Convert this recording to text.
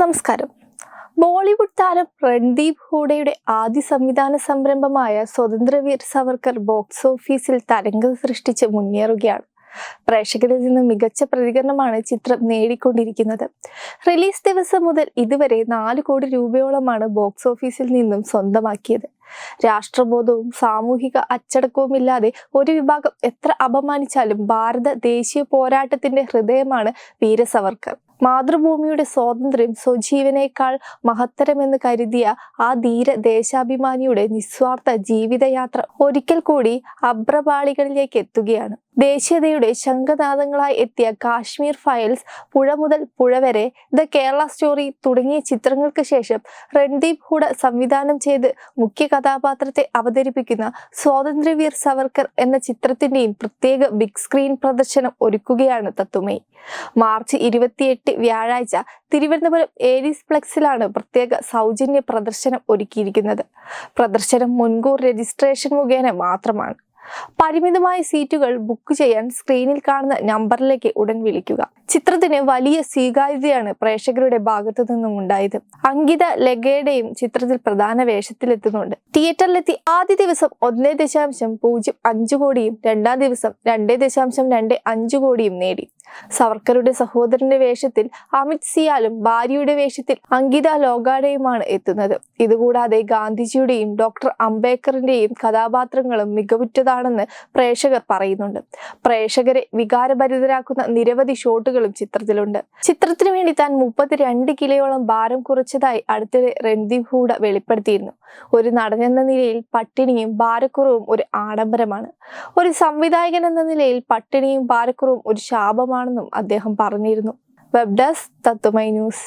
നമസ്കാരം. ബോളിവുഡ് താരം രൺദീപ് ഹൂഡയുടെ ആദ്യ സംവിധാന സംരംഭമായ സ്വതന്ത്രവീർ സവർക്കർ ബോക്സ് ഓഫീസിൽ തരംഗം സൃഷ്ടിച്ച് മുന്നേറുകയാണ്. പ്രേക്ഷകരിൽ നിന്ന് മികച്ച പ്രതികരണമാണ് ചിത്രം നേടിക്കൊണ്ടിരിക്കുന്നത്. റിലീസ് ദിവസം മുതൽ ഇതുവരെ നാല് കോടി രൂപയോളമാണ് ബോക്സ് ഓഫീസിൽ നിന്നും സ്വന്തമാക്കിയത്. രാഷ്ട്രബോധവും സാമൂഹിക അച്ചടക്കവും ഇല്ലാതെ ഒരു വിഭാഗം എത്ര അപമാനിച്ചാലും ഭാരത ദേശീയ പോരാട്ടത്തിന്റെ ഹൃദയമാണ് വീര സവർക്കർ മാതൃഭൂമിയുടെ സ്വാതന്ത്ര്യം സ്വജീവനേക്കാൾ മഹത്തരമെന്ന് കരുതിയ ആ ധീര ദേശാഭിമാനിയുടെ നിസ്വാർത്ഥ ജീവിതയാത്ര ഒരിക്കൽ കൂടി അഭ്രപാളികളിലേക്ക് എത്തുകയാണ്. ദേശീയതയുടെ ശംഖനാദങ്ങളായി എത്തിയ കാശ്മീർ ഫയൽസ് പുഴ മുതൽ പുഴ വരെ. ദ കേരള സ്റ്റോറി തുടങ്ങിയ ചിത്രങ്ങൾക്ക് ശേഷം രൺദീപ് ഹൂഡ സംവിധാനം ചെയ്ത് മുഖ്യ കഥാപാത്രത്തെ അവതരിപ്പിക്കുന്ന സ്വാതന്ത്ര്യവീർ സവർക്കർ എന്ന ചിത്രത്തിന്റെയും പ്രത്യേക ബിഗ് സ്ക്രീൻ പ്രദർശനം ഒരുക്കുകയാണ് തത്തുമൈ മാർച്ച് ഇരുപത്തിയെട്ട് വ്യാഴാഴ്ച തിരുവനന്തപുരം ഏരീസ് ഫ്ലെക്സിലാണ് പ്രത്യേക സൗജന്യ പ്രദർശനം ഒരുക്കിയിരിക്കുന്നത്. പ്രദർശനം മുൻകൂർ രജിസ്ട്രേഷൻ മുഖേന മാത്രമാണ്. പരിമിതമായ സീറ്റുകൾ ബുക്ക് ചെയ്യാൻ സ്ക്രീനിൽ കാണുന്ന നമ്പറിലേക്ക് ഉടൻ വിളിക്കുക. ചിത്രത്തിന് വലിയ സ്വീകാര്യതയാണ് പ്രേക്ഷകരുടെ ഭാഗത്തു നിന്നും ഉണ്ടായത്. അങ്കിത ലഗേഡയും ചിത്രത്തിൽ പ്രധാന വേഷത്തിലെത്തുന്നുണ്ട്. തിയേറ്ററിലെത്തി ആദ്യ ദിവസം ഒന്നേ ദശാംശം പൂജ്യം അഞ്ചു കോടിയും രണ്ടാം ദിവസം രണ്ടേ ദശാംശം രണ്ട് അഞ്ചു കോടിയും നേടി. സവർക്കറുടെ സഹോദരന്റെ വേഷത്തിൽ അമിത് സിയാലും ഭാര്യയുടെ വേഷത്തിൽ അങ്കിത ലോഗാഡയുമാണ് എത്തുന്നത്. ഇതുകൂടാതെ ഗാന്ധിജിയുടെയും ഡോക്ടർ അംബേദ്കറിന്റെയും കഥാപാത്രങ്ങളും മികവുറ്റതാണെന്ന് പ്രേക്ഷകർ പറയുന്നുണ്ട്. പ്രേക്ഷകരെ വികാരഭരിതരാക്കുന്ന നിരവധി ഷോട്ടുകളും ചിത്രത്തിലുണ്ട്. ചിത്രത്തിനു വേണ്ടി താൻ മുപ്പത്തിരണ്ട് കിലോയോളം ഭാരം കുറച്ചതായി അടുത്തിടെ രൺദീപ് ഹൂഡ വെളിപ്പെടുത്തിയിരുന്നു. ഒരു നടനെന്ന നിലയിൽ പട്ടിണിയും ഭാരക്കുറവും ഒരു ആഡംബരമാണ്. ഒരു സംവിധായകൻ എന്ന നിലയിൽ പട്ടിണിയും ഭാരക്കുറവും ഒരു ശാപമാണെന്നും അദ്ദേഹം പറഞ്ഞിരുന്നു. വെബ് ഡെസ്ക് തത്തുമൈ ന്യൂസ്